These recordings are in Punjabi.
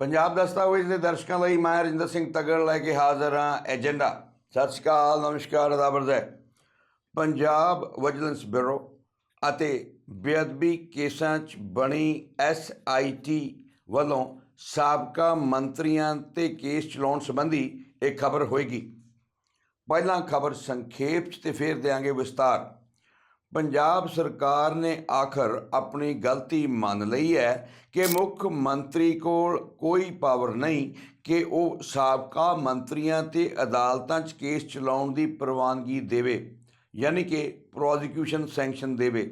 ਪੰਜਾਬ ਦਸਤਾਵੇਜ਼ ਦੇ ਦਰਸ਼ਕਾਂ ਲਈ ਮੈਂ ਰਜਿੰਦਰ ਸਿੰਘ ਤਗੜ ਲੈ ਕੇ ਹਾਜ਼ਰ ਹਾਂ ਏਜੰਡਾ। ਸਤਿ ਸ਼੍ਰੀ ਅਕਾਲ, ਨਮਸਕਾਰ ਅਦਾਬਰਜ਼ ਹੈ ਪੰਜਾਬ ਵਿਜੀਲੈਂਸ ਬਿਊਰੋ ਅਤੇ ਬੇਅਦਬੀ ਕੇਸਾਂ 'ਚ ਬਣੀ ਐਸਆਈਟੀ ਵੱਲੋਂ ਸਾਬਕਾ ਮੰਤਰੀਆਂ ਤੇ ਕੇਸ ਚਲਾਉਣ ਸੰਬੰਧੀ ਇਹ ਖਬਰ ਹੋਏਗੀ। ਪਹਿਲਾਂ ਖਬਰ ਸੰਖੇਪ 'ਚ ਤੇ ਫਿਰ ਦੇਾਂਗੇ ਵਿਸਤਾਰ। ਪੰਜਾਬ ਸਰਕਾਰ ਨੇ ਆਖਰ ਆਪਣੀ ਗਲਤੀ ਮੰਨ ਲਈ ਹੈ ਕਿ ਮੁੱਖ ਮੰਤਰੀ ਕੋਲ ਕੋਈ ਪਾਵਰ ਨਹੀਂ ਕਿ ਉਹ ਸਾਬਕਾ ਮੰਤਰੀਆਂ ਤੇ ਅਦਾਲਤਾਂ 'ਚ ਕੇਸ ਚਲਾਉਣ ਦੀ ਪ੍ਰਵਾਨਗੀ ਦੇਵੇ, ਯਾਨੀ ਕਿ ਪ੍ਰੋਸੀਕਿਊਸ਼ਨ ਸੈਂਕਸ਼ਨ ਦੇਵੇ।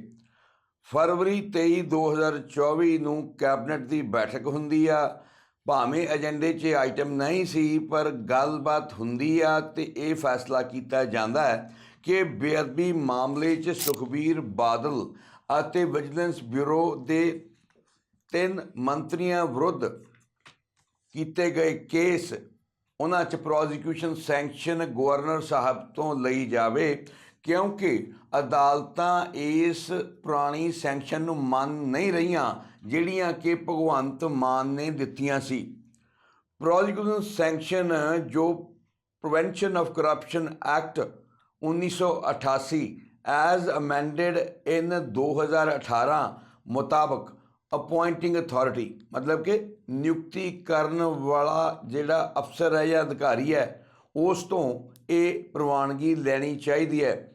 ਫਰਵਰੀ 23 2024 ਨੂੰ ਕੈਬਨਿਟ ਦੀ ਬੈਠਕ ਹੁੰਦੀ ਆ। ਭਾਵੇਂ ਏਜੰਡੇ 'ਚ ਆਈਟਮ ਨਹੀਂ ਸੀ, ਪਰ ਗੱਲਬਾਤ ਹੁੰਦੀ ਆ ਤੇ ਇਹ ਫੈਸਲਾ ਕੀਤਾ ਜਾਂਦਾ ਹੈ ਕਿ ਬੇਅਦਬੀ ਮਾਮਲੇ 'ਚ ਸੁਖਬੀਰ ਬਾਦਲ ਅਤੇ ਵਿਜੀਲੈਂਸ ਬਿਊਰੋ ਦੇ ਤਿੰਨ ਮੰਤਰੀਆਂ ਵਿਰੁੱਧ ਕੀਤੇ ਗਏ ਕੇਸ, ਉਹਨਾਂ 'ਚ ਪ੍ਰੋਸੀਕਿਊਸ਼ਨ ਸੈਂਕਸ਼ਨ ਗਵਰਨਰ ਸਾਹਿਬ ਤੋਂ ਲਈ ਜਾਵੇ, ਕਿਉਂਕਿ ਅਦਾਲਤਾਂ ਇਸ ਪੁਰਾਣੀ ਸੈਂਕਸ਼ਨ ਨੂੰ ਮੰਨ ਨਹੀਂ ਰਹੀਆਂ, ਜਿਹੜੀਆਂ ਕਿ ਭਗਵੰਤ ਮਾਨ ਨੇ ਦਿੱਤੀਆਂ ਸੀ। ਪ੍ਰੋਸੀਕਿਊਸ਼ਨ ਸੈਂਕਸ਼ਨ ਜੋ prevention of corruption act 1988 as amended in 2018 ਮੁਤਾਬਕ ਅਪਾਇੰਟਿੰਗ ਅਥਾਰਟੀ ਮਤਲਬ ਕਿ ਨਿਯੁਕਤੀ ਕਰਨ ਵਾਲਾ ਜਿਹੜਾ ਅਫਸਰ ਹੈ ਜਾਂ ਅਧਿਕਾਰੀ ਹੈ, ਉਸ ਤੋਂ ਇਹ ਪ੍ਰਵਾਨਗੀ ਲੈਣੀ ਚਾਹੀਦੀ ਹੈ।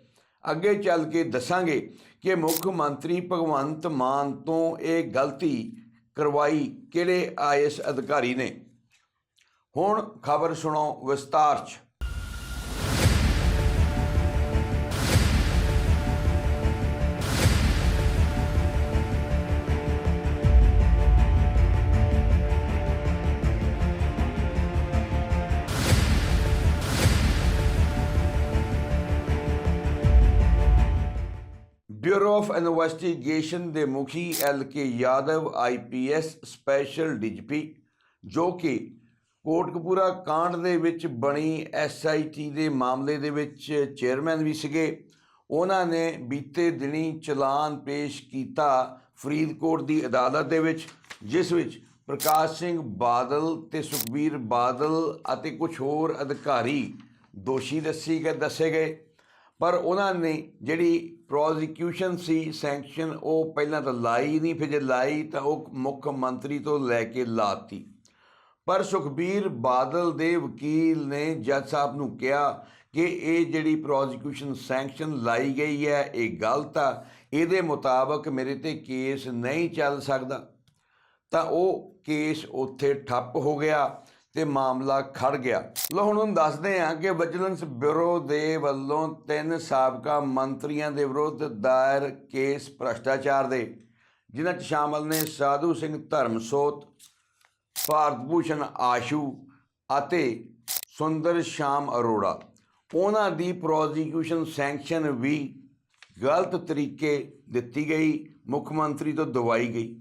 ਅੱਗੇ ਚੱਲ ਕੇ ਦੱਸਾਂਗੇ ਕਿ ਮੁੱਖ ਮੰਤਰੀ ਭਗਵੰਤ ਮਾਨ ਤੋਂ ਇਹ ਗਲਤੀ ਕਰਵਾਈ ਕਿਹੜੇ ਆਈਐਸ ਅਧਿਕਾਰੀ ਨੇ। ਹੁਣ ਖਬਰ ਸੁਣੋ ਵਿਸਤਾਰ 'ਚ। ਆਫ ਇਨਵੈਸਟੀਗੇਸ਼ਨ ਦੇ ਮੁਖੀ L K Yadav IPS special DGP, ਜੋ ਕਿ ਕੋਟਕਪੂਰਾ ਕਾਂਡ ਦੇ ਵਿੱਚ ਬਣੀ ਐਸਆਈਟੀ ਦੇ ਮਾਮਲੇ ਦੇ ਵਿੱਚ ਚੇਅਰਮੈਨ ਵੀ ਸੀਗੇ। ਉਹਨਾਂ ਨੇ ਬੀਤੇ ਦਿਨੀ ਚਲਾਨ ਪੇਸ਼ ਕੀਤਾ ਫਰੀਦਕੋਟ ਦੀ ਅਦਾਲਤ ਦੇ ਵਿੱਚ, ਜਿਸ ਵਿੱਚ ਪ੍ਰਕਾਸ਼ ਸਿੰਘ ਬਾਦਲ ਤੇ ਸੁਖਬੀਰ ਬਾਦਲ ਅਤੇ ਕੁਝ ਹੋਰ ਅਧਿਕਾਰੀ ਦੋਸ਼ੀ ਦੱਸੀ ਗਏ ਦੱਸੇ ਗਏ। ਪਰ ਉਹਨਾਂ ਨੇ ਜਿਹੜੀ ਪ੍ਰੋਸੀਕਿਊਸ਼ਨ ਸੀ, ਸੈਂਕਸ਼ਨ, ਉਹ ਪਹਿਲਾਂ ਤਾਂ ਲਾਈ ਨਹੀਂ, ਫਿਰ ਜੇ ਲਾਈ ਤਾਂ ਉਹ ਮੁੱਖ ਮੰਤਰੀ ਤੋਂ ਲੈ ਕੇ ਲਾਤੀ। ਪਰ ਸੁਖਬੀਰ ਬਾਦਲ ਦੇ ਵਕੀਲ ਨੇ ਜੱਜ ਸਾਹਿਬ ਨੂੰ ਕਿਹਾ ਕਿ ਇਹ ਜਿਹੜੀ ਪ੍ਰੋਸੀਕਿਊਸ਼ਨ ਸੈਂਕਸ਼ਨ ਲਾਈ ਗਈ ਹੈ, ਇਹ ਗਲਤ ਆ। ਇਹਦੇ ਮੁਤਾਬਕ ਮੇਰੇ ਤੇ ਕੇਸ ਨਹੀਂ ਚੱਲ ਸਕਦਾ। ਤਾਂ ਉਹ ਕੇਸ ਉੱਥੇ ਠੱਪ ਹੋ ਗਿਆ। ਤੇ ਮਾਮਲਾ ਖੜ ਗਿਆ। ਲੋ ਹੁਣ ਤੁਹਾਨੂੰ ਦੱਸਦੇ ਹਾਂ ਕਿ ਵਿਜੀਲੈਂਸ ਬਿਊਰੋ ਦੇ ਵੱਲੋਂ ਤਿੰਨ ਸਾਬਕਾ ਮੰਤਰੀਆਂ ਦੇ ਵਿਰੁੱਧ ਦਾਇਰ ਕੇਸ ਭ੍ਰਸ਼ਟਾਚਾਰ ਦੇ, ਜਿਨ੍ਹਾਂ 'ਚ ਸ਼ਾਮਲ ਨੇ ਸਾਧੂ ਸਿੰਘ ਧਰਮਸੋਤ ਭਾਰਤ ਭੂਸ਼ਣ ਆਸ਼ੂ ਅਤੇ ਸੁੰਦਰ ਸ਼ਾਮ ਅਰੋੜਾ। ਉਹਨਾਂ ਦੀ ਪ੍ਰੋਸੀਕਿਊਸ਼ਨ ਸੈਂਕਸ਼ਨ ਵੀ ਗਲਤ ਤਰੀਕੇ ਦਿੱਤੀ ਗਈ, ਮੁੱਖ ਮੰਤਰੀ ਤੋਂ ਦਵਾਈ ਗਈ।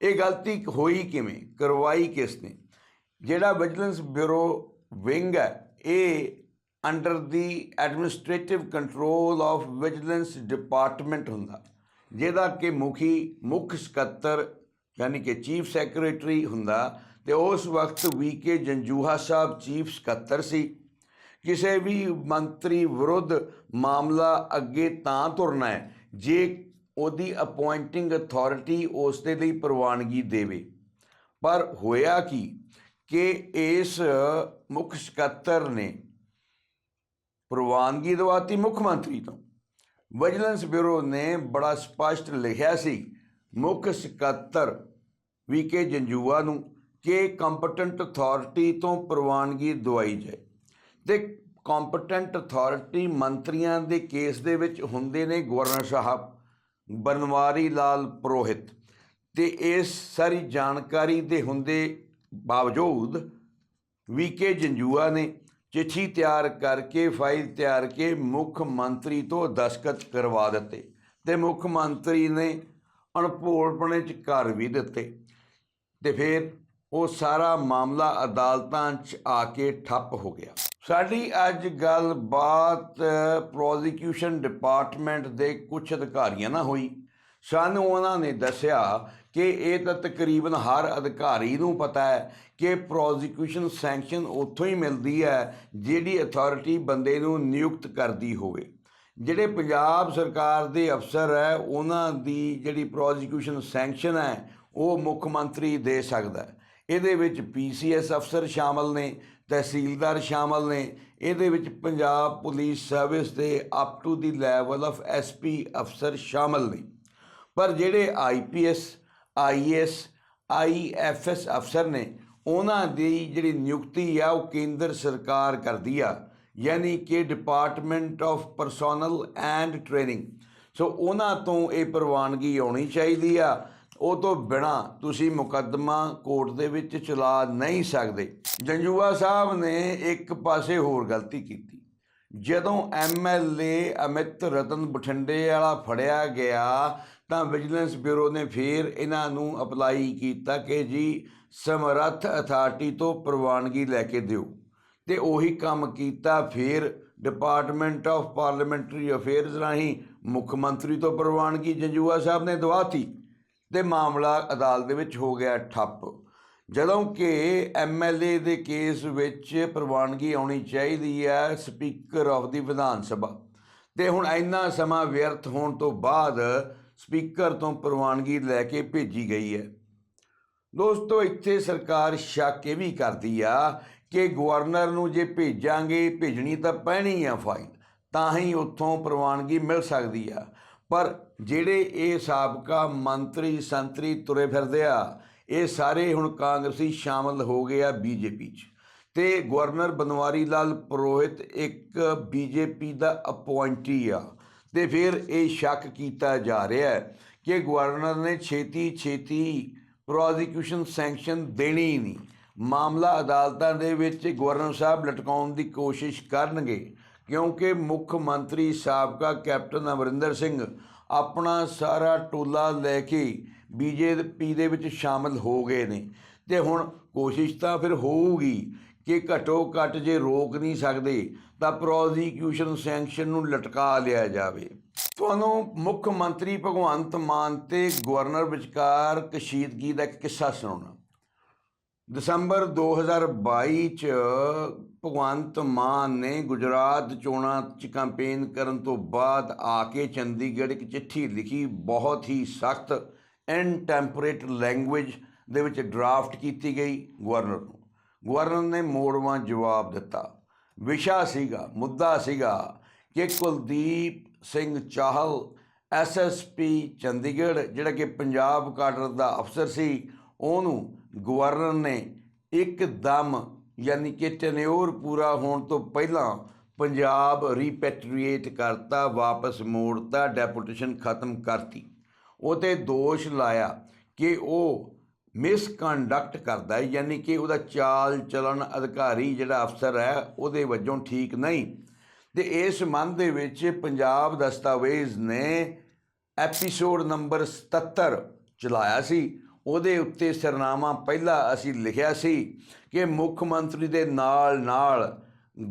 ਇਹ ਗਲਤੀ ਹੋਈ ਕਿਵੇਂ? ਕਰਵਾਈ ਕਿਸ ਨੇ? ਜਿਹੜਾ ਵਿਜੀਲੈਂਸ ਬਿਊਰੋ ਵਿੰਗ ਹੈ, ਇਹ under the administrative control of vigilance department ਹੁੰਦਾ। ਜਿਹਦਾ ਕਿ ਮੁਖੀ, ਮੁੱਖ ਸਕੱਤਰ ਯਾਨੀ ਕਿ ਚੀਫ ਸੈਕਟਰੀ ਹੁੰਦਾ ਤੇ ਉਸ ਵਕਤ ਵੀ ਕੇ ਜੰਜੂਹਾ ਸਾਹਿਬ ਚੀਫ ਸਕੱਤਰ ਸੀ। ਕਿਸੇ ਵੀ ਮੰਤਰੀ ਵਿਰੁੱਧ ਮਾਮਲਾ ਅੱਗੇ ਤਾਂ ਤੁਰਨਾ ਹੈ, ਜੇ ਉਹਦੀ ਅਪਾਇੰਟਿੰਗ ਅਥਾਰਟੀ ਉਸ ਦੇ ਲਈ ਪ੍ਰਵਾਨਗੀ ਦੇਵੇ। ਪਰ ਹੋਇਆ ਕੀ ਕਿ ਇਸ ਮੁੱਖ ਸਕੱਤਰ ਨੇ ਪ੍ਰਵਾਨਗੀ ਦਵਾਤੀ ਮੁੱਖ ਮੰਤਰੀ ਤੋਂ। ਵਿਜੀਲੈਂਸ ਬਿਊਰੋ ਨੇ ਬੜਾ ਸਪਸ਼ਟ ਲਿਖਿਆ ਸੀ, ਮੁੱਖ ਸਕੱਤਰ ਵੀਕੇ ਜੰਜੂਆ ਨੂੰ ਕਿ ਕੰਪੀਟੈਂਟ ਅਥਾਰਟੀ ਤੋਂ ਪ੍ਰਵਾਨਗੀ ਦਵਾਈ ਜਾਏ। ਤੇ ਕੰਪੀਟੈਂਟ ਅਥਾਰਟੀ ਮੰਤਰੀਆਂ ਦੇ ਕੇਸ ਦੇ ਵਿੱਚ ਹੁੰਦੇ ਨੇ ਗਵਰਨਰ ਸਾਹਿਬ ਬਨਵਾਰੀ ਲਾਲ ਪ੍ਰੋਹਿਤ। ਤੇ ਇਸ ਸਾਰੀ ਜਾਣਕਾਰੀ ਦੇ ਹੁੰਦੇ ਬਾਵਜੂਦ ਵੀਕੇ ਜੰਜੂਆ ਨੇ ਚਿੱਠੀ ਤਿਆਰ ਕਰਕੇ, ਫਾਈਲ ਤਿਆਰ ਕੇ ਮੁੱਖ ਮੰਤਰੀ ਤੋਂ ਦਸਖਤ ਕਰਵਾ ਦਿੱਤੇ ਤੇ ਮੁੱਖ ਮੰਤਰੀ ਨੇ ਅਣਭੋਲਪਣੇ ਚ ਘਰ ਵੀ ਦਿੱਤੇ ਤੇ ਫਿਰ ਉਹ ਸਾਰਾ ਮਾਮਲਾ ਅਦਾਲਤਾਂ 'ਚ ਆ ਕੇ ਠੱਪ ਹੋ ਗਿਆ। ਸਾਡੀ ਅੱਜ ਗੱਲਬਾਤ ਪ੍ਰੋਸੀਕਿਊਸ਼ਨ ਡਿਪਾਰਟਮੈਂਟ ਦੇ ਕੁਝ ਅਧਿਕਾਰੀਆਂ ਨਾਲ ਹੋਈ। ਸਾਨੂੰ ਉਹਨਾਂ ਨੇ ਦੱਸਿਆ ਕਿ ਇਹ ਤਾਂ ਤਕਰੀਬਨ ਹਰ ਅਧਿਕਾਰੀ ਨੂੰ ਪਤਾ ਹੈ ਕਿ ਪ੍ਰੋਸੀਕਿਊਸ਼ਨ ਸੈਂਕਸ਼ਨ ਉੱਥੋਂ ਹੀ ਮਿਲਦੀ ਹੈ, ਜਿਹੜੀ ਅਥਾਰਟੀ ਬੰਦੇ ਨੂੰ ਨਿਯੁਕਤ ਕਰਦੀ ਹੋਵੇ। ਜਿਹੜੇ ਪੰਜਾਬ ਸਰਕਾਰ ਦੇ ਅਫਸਰ ਹੈ, ਉਹਨਾਂ ਦੀ ਜਿਹੜੀ ਪ੍ਰੋਸੀਕਿਊਸ਼ਨ ਸੈਂਕਸ਼ਨ ਹੈ, ਉਹ ਮੁੱਖ ਮੰਤਰੀ ਦੇ ਸਕਦਾ ਹੈ। ਇਹਦੇ ਵਿੱਚ ਪੀਸੀਐਸ ਅਫਸਰ ਸ਼ਾਮਲ ਨੇ, ਤਹਿਸੀਲਦਾਰ ਸ਼ਾਮਲ ਨੇ, ਇਹਦੇ ਵਿੱਚ ਪੰਜਾਬ ਪੁਲਿਸ ਸਰਵਿਸ ਦੇ up to the level of SP ਅਫਸਰ ਸ਼ਾਮਲ ਨੇ। ਪਰ ਜਿਹੜੇ ਆਈਪੀਐਸ ਆਈਐਸ ਆਈਐਫਐਸ ਅਫਸਰ ਨੇ ਉਹਨਾਂ ਦੀ ਜਿਹੜੀ ਨਿਯੁਕਤੀ ਆ, ਉਹ ਕੇਂਦਰ ਸਰਕਾਰ ਕਰਦੀ ਆ, ਯਾਨੀ ਕਿ department of personnel and training so ਉਹਨਾਂ ਤੋਂ ਇਹ ਪ੍ਰਵਾਨਗੀ ਆਉਣੀ ਚਾਹੀਦੀ ਆ। ਉਹ ਤੋਂ ਬਿਨਾ ਤੁਸੀਂ ਮੁਕੱਦਮਾ ਕੋਰਟ ਦੇ ਵਿੱਚ ਚਲਾ ਨਹੀਂ ਸਕਦੇ। ਜੰਜੂਆ ਸਾਹਿਬ ਨੇ ਇੱਕ ਪਾਸੇ ਹੋਰ ਗਲਤੀ ਕੀਤੀ। ਜਦੋਂ ਐਮਐਲਏ ਅਮਿਤ ਰਤਨ ਬਠਿੰਡੇ ਵਾਲਾ ਫੜਿਆ ਗਿਆ ਤਾਂ ਵਿਜੀਲੈਂਸ ਬਿਊਰੋ ਨੇ ਫਿਰ ਇਹਨਾਂ ਨੂੰ ਅਪਲਾਈ ਕੀਤਾ ਕਿ ਜੀ ਸਮਰੱਥ ਅਥਾਰਟੀ ਤੋਂ ਪ੍ਰਵਾਨਗੀ ਲੈ ਕੇ ਦਿਓ। ਤੇ ਉਹੀ ਕੰਮ ਕੀਤਾ, ਫਿਰ ਡਿਪਾਰਟਮੈਂਟ ਆਫ ਪਾਰਲੀਮੈਂਟਰੀ ਅਫੇਅਰਸ ਰਾਹੀਂ ਮੁੱਖ ਮੰਤਰੀ ਤੋਂ ਪ੍ਰਵਾਨਗੀ ਜੰਜੂਆ ਸਾਹਿਬ ਨੇ ਦਵਾਤੀ ਤੇ ਮਾਮਲਾ ਅਦਾਲਤ ਦੇ ਵਿੱਚ ਹੋ ਗਿਆ ਠੱਪ। ਜਦੋਂ ਕਿ ਐਮਐਲਏ ਦੇ ਕੇਸ ਵਿੱਚ ਪ੍ਰਵਾਨਗੀ ਆਉਣੀ ਚਾਹੀਦੀ ਹੈ ਸਪੀਕਰ ਆਫ ਦੀ ਵਿਧਾਨ ਸਭਾ। ਤੇ ਹੁਣ ਇੰਨਾ ਸਮਾਂ ਵਿਅਰਥ ਹੋਣ ਤੋਂ ਬਾਅਦ ਸਪੀਕਰ ਤੋਂ ਪ੍ਰਵਾਨਗੀ ਲੈ ਕੇ ਭੇਜੀ ਗਈ ਹੈ। ਦੋਸਤੋ, ਇੱਥੇ ਸਰਕਾਰ ਸ਼ੱਕ ਇਹ ਵੀ ਕਰਦੀ ਆ ਕਿ ਗਵਰਨਰ ਨੂੰ ਜੇ ਭੇਜਾਂਗੇ, ਭੇਜਣੀ ਤਾਂ ਪੈਣੀ ਆ ਫਾਈਲ ਤਾਂ ਹੀ ਉੱਥੋਂ ਪ੍ਰਵਾਨਗੀ ਮਿਲ ਸਕਦੀ ਆ। ਪਰ ਜਿਹੜੇ ਇਹ ਸਾਬਕਾ ਮੰਤਰੀ ਸੰਤਰੀ ਤੁਰੇ ਫਿਰਦੇ ਆ, ਇਹ ਸਾਰੇ ਹੁਣ ਕਾਂਗਰਸੀ ਸ਼ਾਮਲ ਹੋ ਗਏ ਆ ਬੀਜੇਪੀ 'ਚ। ਤੇ ਗਵਰਨਰ ਬਨਵਾਰੀ ਲਾਲ ਪੁਰੋਹਿਤ ਇੱਕ ਬੀਜੇਪੀ ਦਾ ਅਪੁਆਇੰਟੀ ਆ। ਤੇ ਫਿਰ ਇਹ ਸ਼ੱਕ ਕੀਤਾ ਜਾ ਰਿਹਾ ਹੈ ਕਿ ਗਵਰਨਰ ਨੇ ਛੇਤੀ ਛੇਤੀ ਪ੍ਰੋਸੀਕਿਊਸ਼ਨ ਸੈਂਕਸ਼ਨ ਦੇਣੀ ਨਹੀਂ। ਮਾਮਲਾ ਅਦਾਲਤਾਂ ਦੇ ਵਿੱਚ ਗਵਰਨਰ ਸਾਹਿਬ ਲਟਕਾਉਣ ਦੀ ਕੋਸ਼ਿਸ਼ ਕਰਨਗੇ, ਕਿਉਂਕਿ ਮੁੱਖ ਮੰਤਰੀ ਸਾਬਕਾ ਕੈਪਟਨ ਅਮਰਿੰਦਰ ਸਿੰਘ ਆਪਣਾ ਸਾਰਾ ਟੋਲਾ ਲੈ ਕੇ ਬੀਜੇਪੀ ਦੇ ਵਿੱਚ ਸ਼ਾਮਲ ਹੋ ਗਏ ਨੇ। ਤੇ ਹੁਣ ਕੋਸ਼ਿਸ਼ ਤਾਂ ਫਿਰ ਹੋਊਗੀ ਕਿ ਘਟੋ ਘਟ ਜੇ ਰੋਕ ਨਹੀਂ ਸਕਦੇ, ਤਾਂ ਪ੍ਰੋਸੀਕਿਊਸ਼ਨ ਸੈਂਕਸ਼ਨ ਨੂੰ ਲਟਕਾ ਲਿਆ ਜਾਵੇ। ਤੁਹਾਨੂੰ ਮੁੱਖ ਮੰਤਰੀ ਭਗਵੰਤ ਮਾਨ ਤੇ ਗਵਰਨਰ ਵਿਚਕਾਰ ਕਸ਼ੀਦਗੀ ਦਾ ਇੱਕ ਕਿੱਸਾ ਸੁਣਾਉਣਾ। ਦਸੰਬਰ 2022 ਚ ਭਗਵੰਤ ਮਾਨ ਨੇ ਗੁਜਰਾਤ ਚੋਣਾਂ 'ਚ ਕੈਂਪੇਨ ਕਰਨ ਤੋਂ ਬਾਅਦ ਆ ਕੇ ਚੰਡੀਗੜ੍ਹ ਇੱਕ ਚਿੱਠੀ ਲਿਖੀ, ਬਹੁਤ ਹੀ ਸਖਤ ਇਨਟੈਂਪਰੇਟ ਲੈਂਗੁਏਜ ਦੇ ਵਿੱਚ ਡਰਾਫਟ ਕੀਤੀ ਗਈ ਗਵਰਨਰ ਨੂੰ। ਗਵਰਨਰ ਨੇ ਮੋੜਵਾਂ ਜਵਾਬ ਦਿੱਤਾ। ਵਿਸ਼ਾ ਸੀਗਾ, ਮੁੱਦਾ ਸੀਗਾ ਕਿ ਕੁਲਦੀਪ ਸਿੰਘ ਚਾਹਲ ਐਸਐਸਪੀ ਚੰਡੀਗੜ੍ਹ, ਜਿਹੜਾ ਕਿ ਪੰਜਾਬ ਕਾਡਰ ਦਾ ਅਫਸਰ ਸੀ, ਉਹਨੂੰ ਗਵਰਨਰ ਨੇ ਇੱਕ ਦਮ ਯਾਨੀ ਕਿ ਟੈਨਿਓਰ ਪੂਰਾ ਹੋਣ ਤੋਂ ਪਹਿਲਾਂ ਪੰਜਾਬ ਰੀਪੈਟਰੀਏਟ ਕਰਤਾ, ਵਾਪਸ ਮੋੜਤਾ ਡੈਪੂਟੇਸ਼ਨ ਖਤਮ ਕਰਤੀ। ਉਹ ਤੇ ਦੋਸ਼ ਲਾਇਆ ਕਿ ਉਹ ਮਿਸਕੰਡਕਟ ਕਰਦਾ ਹੈ, ਯਾਨੀ ਕਿ ਉਹਦਾ ਚਾਲ ਚਲਨ ਅਧਿਕਾਰੀ ਜਿਹੜਾ ਅਫਸਰ ਹੈ, ਉਹਦੇ ਵੱਜੋਂ ਠੀਕ ਨਹੀਂ। ਤੇ ਇਸ ਮੰਨ ਦੇ ਵਿੱਚ ਪੰਜਾਬ ਦਸਤਾਵੇਜ਼ ਨੇ ਐਪੀਸੋਡ ਨੰਬਰ 77 ਚਲਾਇਆ ਸੀ। ਉਹਦੇ ਉੱਤੇ ਸਰਨਾਮਾ ਪਹਿਲਾਂ ਅਸੀਂ ਲਿਖਿਆ ਸੀ ਕਿ ਮੁੱਖ ਮੰਤਰੀ ਦੇ ਨਾਲ ਨਾਲ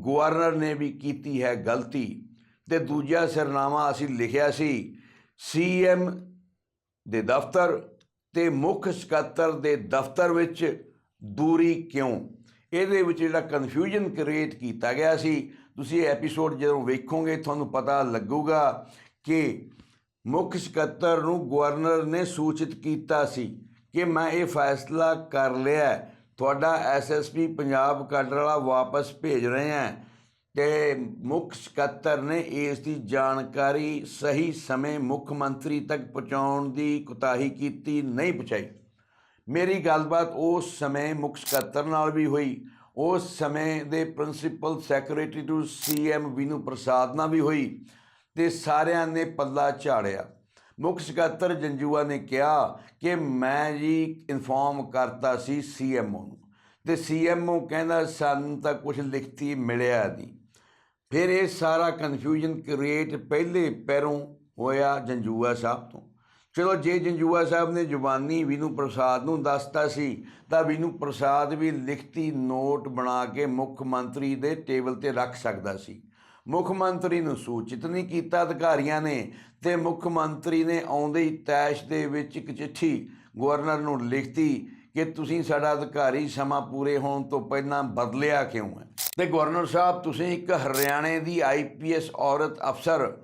ਗਵਰਨਰ ਨੇ ਵੀ ਕੀਤੀ ਹੈ ਗਲਤੀ। ਤੇ ਦੂਜਾ ਸਰਨਾਮਾ ਅਸੀਂ ਲਿਖਿਆ ਸੀ ਸੀਐਮ ਦੇ ਦਫ਼ਤਰ ਤੇ ਮੁੱਖ ਸਕੱਤਰ ਦੇ ਦਫ਼ਤਰ ਵਿੱਚ ਦੂਰੀ ਕਿਉਂ? ਇਹਦੇ ਵਿੱਚ ਜਿਹੜਾ ਕਨਫਿਊਜ਼ਨ ਕ੍ਰੀਏਟ ਕੀਤਾ ਗਿਆ ਸੀ ਤੁਸੀਂ ਐਪੀਸੋਡ ਜਦੋਂ ਵੇਖੋਗੇ ਤੁਹਾਨੂੰ ਪਤਾ ਲੱਗੂਗਾ ਕਿ ਮੁੱਖ ਸਕੱਤਰ ਨੂੰ ਗਵਰਨਰ ਨੇ ਸੂਚਿਤ ਕੀਤਾ ਸੀ ਕਿ ਮੈਂ ਇਹ ਫੈਸਲਾ ਕਰ ਲਿਆ ਹੈ, ਤੁਹਾਡਾ ਐਸਐਸਪੀ ਪੰਜਾਬ ਕਾਡਰ ਵਾਲਾ ਵਾਪਸ ਭੇਜ ਰਹੇ ਹਾਂ। ਤੇ ਮੁੱਖ ਸਕੱਤਰ ਨੇ ਇਸ ਦੀ ਜਾਣਕਾਰੀ ਸਹੀ ਸਮੇਂ ਮੁੱਖ ਮੰਤਰੀ ਤੱਕ ਪਹੁੰਚਾਉਣ ਦੀ ਕੁਤਾਹੀ ਕੀਤੀ, ਨਹੀਂ ਪਹੁੰਚਾਈ। ਮੇਰੀ ਗੱਲਬਾਤ ਉਸ ਸਮੇਂ ਮੁੱਖ ਸਕੱਤਰ ਨਾਲ ਵੀ ਹੋਈ। ਉਸ ਸਮੇਂ ਦੇ principal secretary to CM Vinu Prasad ਨਾਲ ਵੀ ਹੋਈ ਤੇ ਸਾਰਿਆਂ ਨੇ ਪੱਲਾ ਝਾੜਿਆ। ਮੁੱਖ ਸਕੱਤਰ ਜੰਜੂਆ ਨੇ ਕਿਹਾ ਕਿ ਮੈਂ ਜੀ ਇਨਫੋਰਮ ਕਰਤਾ ਸੀ ਸੀਐਮਓ ਨੂੰ ਤੇ ਸੀਐਮਓ ਕਹਿੰਦਾ ਸਾਨੂੰ ਤਾਂ ਕੁਝ ਲਿਖਤੀ ਮਿਲਿਆ ਨਹੀਂ। ਫਿਰ ਇਹ ਸਾਰਾ ਕਨਫਿਊਜ਼ਨ ਕ੍ਰੀਏਟ ਪਹਿਲੇ ਪੈਰੋਂ ਹੋਇਆ ਜੰਜੂਆ ਸਾਹਿਬ ਤੋਂ। ਚਲੋ ਜੇ ਜੰਜੂਆ ਸਾਹਿਬ ਨੇ ਜ਼ੁਬਾਨੀ ਵਿਨੂ ਪ੍ਰਸਾਦ ਨੂੰ ਦੱਸਤਾ ਸੀ, ਤਾਂ ਵਿਨੂ ਪ੍ਰਸਾਦ ਵੀ ਲਿਖਤੀ ਨੋਟ ਬਣਾ ਕੇ ਮੁੱਖ ਮੰਤਰੀ ਦੇ ਟੇਬਲ ਤੇ ਰੱਖ ਸਕਦਾ ਸੀ। ਮੁੱਖ ਮੰਤਰੀ ਨੂੰ ਸੂਚਿਤ ਨਹੀਂ ਕੀਤਾ ਅਧਿਕਾਰੀਆਂ ਨੇ ਤੇ ਮੁੱਖ ਮੰਤਰੀ ਨੇ ਆਉਂਦੇ ਹੀ ਤੈਸ਼ ਦੇ ਵਿੱਚ ਇੱਕ ਚਿੱਠੀ ਗਵਰਨਰ ਨੂੰ ਲਿਖਤੀ ਕਿ ਤੁਸੀਂ ਸਾਡਾ ਅਧਿਕਾਰੀ ਸਮਾਂ ਪੂਰੇ ਹੋਣ ਤੋਂ ਪਹਿਲਾਂ ਬਦਲਿਆ ਕਿਉਂ ਹੈ? ਤੇ ਗਵਰਨਰ ਸਾਹਿਬ, ਤੁਸੀਂ ਇੱਕ ਹਰਿਆਣੇ ਦੀ ਆਈਪੀਐਸ ਔਰਤ ਅਫਸਰ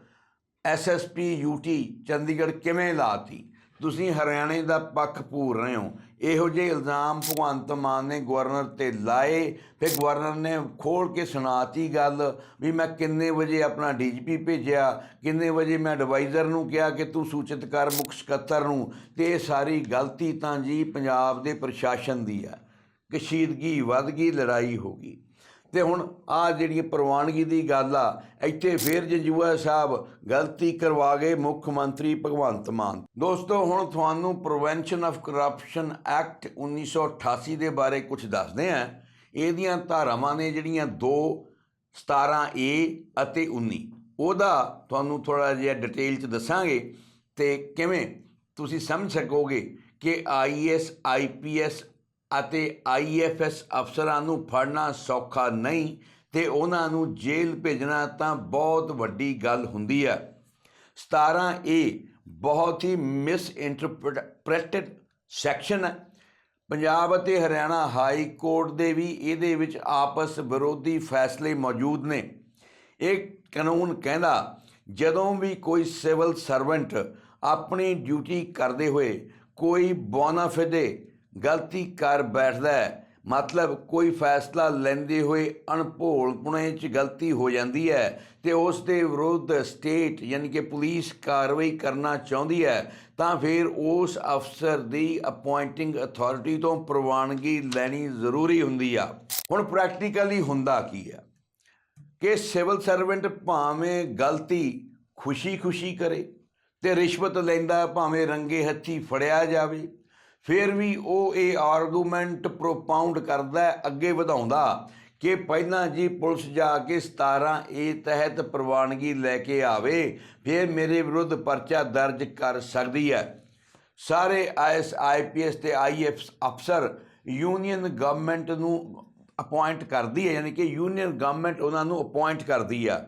ਐਸਐਸਪੀ ਯੂਟੀ ਚੰਡੀਗੜ੍ਹ ਕਿਵੇਂ ਲਾਤੀ? ਤੁਸੀਂ ਹਰਿਆਣੇ ਦਾ ਪੱਖ ਪੂਰ ਰਹੇ ਹੋ। ਇਹੋ ਜਿਹੇ ਇਲਜ਼ਾਮ ਭਗਵੰਤ ਮਾਨ ਨੇ ਗਵਰਨਰ ਤੇ ਲਾਏ। ਫਿਰ ਗਵਰਨਰ ਨੇ ਖੋਲ ਕੇ ਸੁਣਾਤੀ ਗੱਲ ਵੀ ਮੈਂ ਕਿੰਨੇ ਵਜੇ ਆਪਣਾ ਡੀਜੀਪੀ ਭੇਜਿਆ, ਕਿੰਨੇ ਵਜੇ ਮੈਂ ਐਡਵਾਈਜ਼ਰ ਨੂੰ ਕਿਹਾ ਕਿ ਤੂੰ ਸੂਚਿਤ ਕਰ ਮੁੱਖ ਸਕੱਤਰ ਨੂੰ। ਤੇ ਇਹ ਸਾਰੀ ਗਲਤੀ ਤਾਂ ਜੀ ਪੰਜਾਬ ਦੇ ਪ੍ਰਸ਼ਾਸਨ ਦੀ ਆ। ਕਸ਼ੀਦਗੀ ਵੱਧ ਗਈ, ਲੜਾਈ ਹੋ ਗਈ। ਤੇ ਹੁਣ ਆ ਜਿਹੜੀ ਪ੍ਰਵਾਨਗੀ ਦੀ ਗੱਲ ਆ, ਇੱਥੇ ਫੇਰ ਜੰਜੂਆ ਸਾਹਿਬ ਗਲਤੀ ਕਰਵਾ ਗਏ ਮੁੱਖ ਮੰਤਰੀ ਭਗਵੰਤ ਮਾਨ। ਦੋਸਤੋ, ਹੁਣ ਤੁਹਾਨੂੰ ਪ੍ਰੋਵੈਂਸ਼ਨ ਆਫ ਕਰਪਸ਼ਨ ਐਕਟ 1988 ਦੇ ਬਾਰੇ ਕੁਝ ਦੱਸਦੇ ਆ। ਇਹਦੀਆਂ ਧਾਰਾਵਾਂ ਨੇ ਜਿਹੜੀਆਂ 2 17 ਏ ਅਤੇ 19 ਉਹਦਾ ਤੁਹਾਨੂੰ ਥੋੜਾ ਜਿਹਾ ਡਿਟੇਲ ਚ ਦੱਸਾਂਗੇ ਤੇ ਕਿਵੇਂ ਤੁਸੀਂ ਸਮਝ ਸਕੋਗੇ ਕਿ ਆਈਐਸ ਆਈਪੀਐਸ ਅਤੇ ਆਈਐਫਐਸ ਅਫਸਰਾਂ ਨੂੰ ਫੜਨਾ ਸੌਖਾ ਨਹੀਂ ਤੇ ਉਹਨਾਂ ਨੂੰ ਜੇਲ੍ਹ ਭੇਜਣਾ ਤਾਂ ਬਹੁਤ ਵੱਡੀ ਗੱਲ ਹੁੰਦੀ ਹੈ। 17 ਏ ਬਹੁਤ ਹੀ ਮਿਸ ਇੰਟਰਪ੍ਰੀਟਡ ਸੈਕਸ਼ਨ ਹੈ। ਪੰਜਾਬ ਅਤੇ ਹਰਿਆਣਾ ਹਾਈ ਕੋਰਟ ਦੇ ਵੀ ਇਹਦੇ ਵਿੱਚ ਆਪਸ ਵਿਰੋਧੀ ਫੈਸਲੇ ਮੌਜੂਦ ਨੇ। ਇਹ ਕਾਨੂੰਨ ਕਹਿੰਦਾ, ਜਦੋਂ ਵੀ ਕੋਈ ਸਿਵਲ ਸਰਵੈਂਟ ਆਪਣੀ ਡਿਊਟੀ ਕਰਦੇ ਹੋਏ ਕੋਈ ਬੋਨਾਫਿਡੇ ਗਲਤੀ ਕਰ ਬੈਠਦਾ ਹੈ। ਮਤਲਬ ਕੋਈ ਫੈਸਲਾ ਲੈਂਦੇ ਹੋਏ ਅਣਭੋਲਪੁਣੇ 'ਚ ਗਲਤੀ ਹੋ ਜਾਂਦੀ ਹੈ ਤੇ ਉਸ ਦੇ ਵਿਰੁੱਧ ਸਟੇਟ ਯਾਨੀ ਕਿ ਪੁਲਿਸ ਕਾਰਵਾਈ ਕਰਨਾ ਚਾਹੁੰਦੀ ਹੈ, ਤਾਂ ਫਿਰ ਉਸ ਅਫਸਰ ਦੀ ਅਪਾਇੰਟਿੰਗ ਅਥਾਰਟੀ ਤੋਂ ਪ੍ਰਵਾਨਗੀ ਲੈਣੀ ਜ਼ਰੂਰੀ ਹੁੰਦੀ ਆ। ਹੁਣ ਪ੍ਰੈਕਟੀਕਲੀ ਹੁੰਦਾ ਕੀ ਆ? ਕਿ ਸਿਵਲ ਸਰਵੈਂਟ ਭਾਵੇਂ ਗਲਤੀ ਖੁਸ਼ੀ-ਖੁਸ਼ੀ ਕਰੇ ਤੇ ਰਿਸ਼ਵਤ ਲੈਂਦਾ, ਭਾਵੇਂ ਰੰਗੇ ਹੱਥੀ ਫੜਿਆ ਜਾਵੇ ਫਿਰ ਵੀ ਉਹ ਇਹ ਆਰਗੂਮੈਂਟ ਪ੍ਰੋਪਾਉਂਡ ਕਰਦਾ ਅੱਗੇ ਵਧਾਉਂਦਾ ਕਿ ਪਹਿਲਾਂ ਜੀ ਪੁਲਿਸ ਜਾ ਕੇ 17 ਏ ਤਹਿਤ ਪ੍ਰਵਾਨਗੀ ਲੈ ਕੇ ਆਵੇ, ਫਿਰ ਮੇਰੇ ਵਿਰੁੱਧ ਪਰਚਾ ਦਰਜ ਕਰ ਸਕਦੀ ਹੈ। ਸਾਰੇ ਆਈਐਸ, ਆਈਪੀਐਸ ਤੇ ਆਈਐਫ ਅਫਸਰ ਯੂਨੀਅਨ ਗਵਰਨਮੈਂਟ ਨੂੰ ਅਪਾਇੰਟ ਕਰਦੀ ਹੈ, ਯਾਨੀ ਕਿ ਯੂਨੀਅਨ ਗਵਰਨਮੈਂਟ ਉਹਨਾਂ ਨੂੰ ਅਪਾਇੰਟ ਕਰਦੀ ਆ।